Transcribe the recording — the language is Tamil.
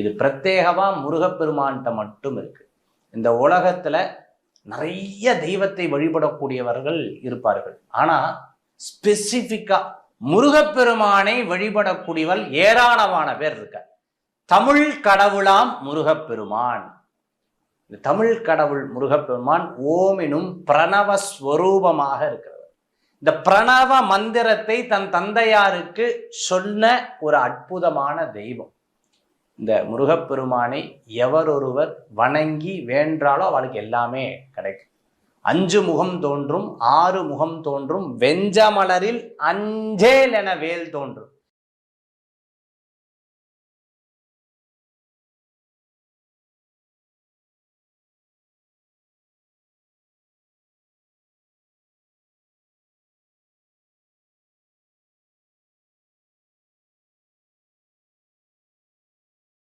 இது பிரத்யேகமாக முருகப்பெருமான்கிட்ட மட்டும் இருக்குது இந்த உலகத்தில் நிறைய தெய்வத்தை வழிபடக்கூடியவர்கள் இருப்பார்கள். ஆனால் ஸ்பெசிஃபிக்காக முருகப்பெருமானை வழிபடக்கூடியவள் ஏராளமான பேர் இருக்க. தமிழ் கடவுளாம் முருகப்பெருமான். இந்த தமிழ் கடவுள் முருகப்பெருமான் ஓம் எனும் பிரணவ ஸ்வரூபமாக இருக்கிறவர். இந்த பிரணவ மந்திரத்தை தன் தந்தையாருக்கு சொன்ன ஒரு அற்புதமான தெய்வம். இந்த முருகப்பெருமானை எவரொருவர் வணங்கி வேண்டாலோ அவளுக்கு எல்லாமே கிடைக்கும். அஞ்சு முகம் தோன்றும் ஆறு முகம் தோன்றும் வெஞ்சமலரில் அஞ்சேல் என வேல் தோன்றும்.